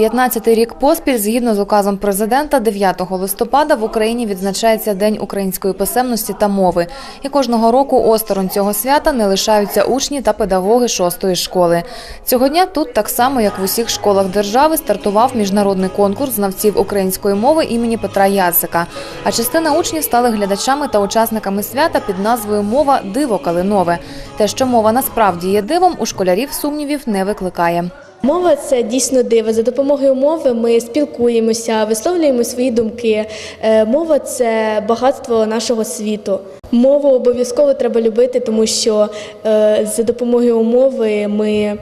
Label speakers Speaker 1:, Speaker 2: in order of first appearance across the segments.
Speaker 1: 15-й рік поспіль, згідно з указом президента, 9 листопада в Україні відзначається День української писемності та мови. І кожного року осторонь цього свята не лишаються учні та педагоги шостої школи. Цього дня тут, так само як в усіх школах держави, стартував міжнародний конкурс знавців української мови імені Петра Яцика. А частина учнів стали глядачами та учасниками свята під назвою Мова диво калинове. Те, що мова насправді є дивом, у школярів сумнівів не викликає.
Speaker 2: Мова це дійсно диво. За допомогою мови ми спілкуємося, висловлюємо свої думки. Е, Мова це багатство нашого світу. Мову обов'язково треба любити, тому що е, за допомогою мови ми,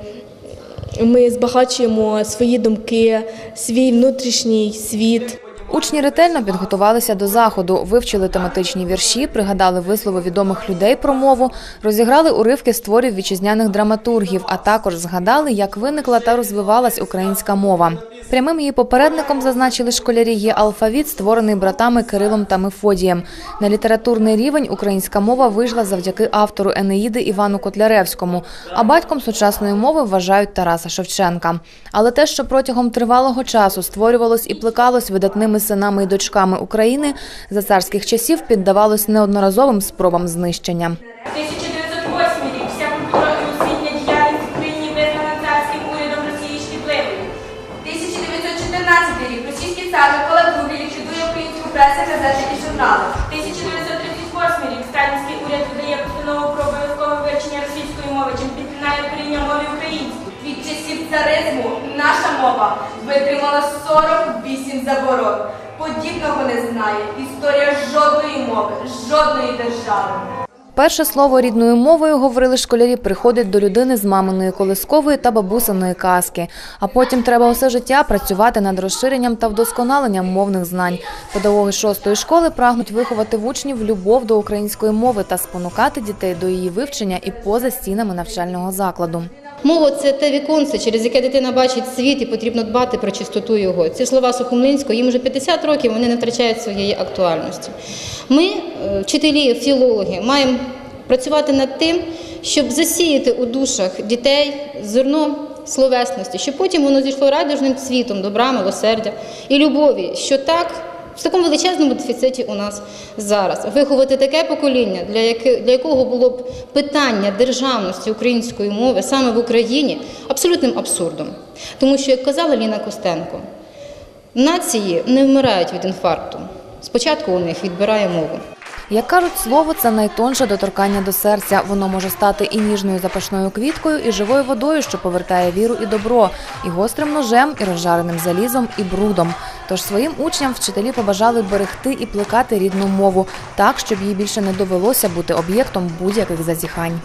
Speaker 2: ми збагачуємо свої думки, свій внутрішній світ.
Speaker 1: Учні ретельно підготувалися до заходу, вивчили тематичні вірші, пригадали вислови відомих людей про мову, розіграли уривки з творів вітчизняних драматургів, а також згадали, як виникла та розвивалась українська мова. Прямим її попередником зазначили школярі є алфавіт, створений братами Кирилом та Мефодієм. На літературний рівень українська мова вийшла завдяки автору Енеїди Івану Котляревському, а батьком сучасної мови вважають Тараса Шевченка. Але те, що протягом тривалого часу створювалось і плекалось видатними синами і дочками України, за царських часів піддавалось неодноразовим спробам знищення.
Speaker 3: 1908 рік. Вся культура і освітня діяльність в Україні урядом Росії шкідливою. 1914 рік. Російський цар Микола II ліквідує українську пресу, газети і журнали. 1938 рік. Сталінський уряд видає постанову про обов'язкове вивчення російської мови, чим підтинає коріння мови української. Від часів царизму мова витримала 48 заборон. Подібного не знає історія жодної мови, жодної держави.
Speaker 1: Перше слово рідною мовою, говорили школярі, приходить до людини з маминої колискової та бабусиної казки. А потім треба усе життя працювати над розширенням та вдосконаленням мовних знань. Педагоги шостої школи прагнуть виховати в учнів любов до української мови та спонукати дітей до її вивчення і поза стінами навчального закладу.
Speaker 4: Мова це те віконце, через яке дитина бачить світ, і потрібно дбати про чистоту його. Ці слова Сухомлинського, їм вже 50 років, вони не втрачають своєї актуальності. Ми, е, вчителі, філологи, маємо працювати над тим, щоб засіяти у душах дітей зерно словесності, щоб потім воно зійшло радужним цвітом, добра, милосердя і любові, що так. В такому величезному дефіциті у нас зараз виховати таке покоління, для яке для якого було б питання державності української мови саме в Україні абсолютним абсурдом. Тому що, як казала Ліна Костенко, нації не вмирають від інфаркту. Спочатку у них відбирає мову.
Speaker 1: Як кажуть, слово це найтонше доторкання до серця. Воно може стати і ніжною запашною квіткою, і живою водою, що повертає віру і добро, і гострим ножем, і розжареним залізом, і брудом. Тож своїм учням вчителі побажали берегти і плекати рідну мову так, щоб їй більше не довелося бути об'єктом будь-яких зазіхань.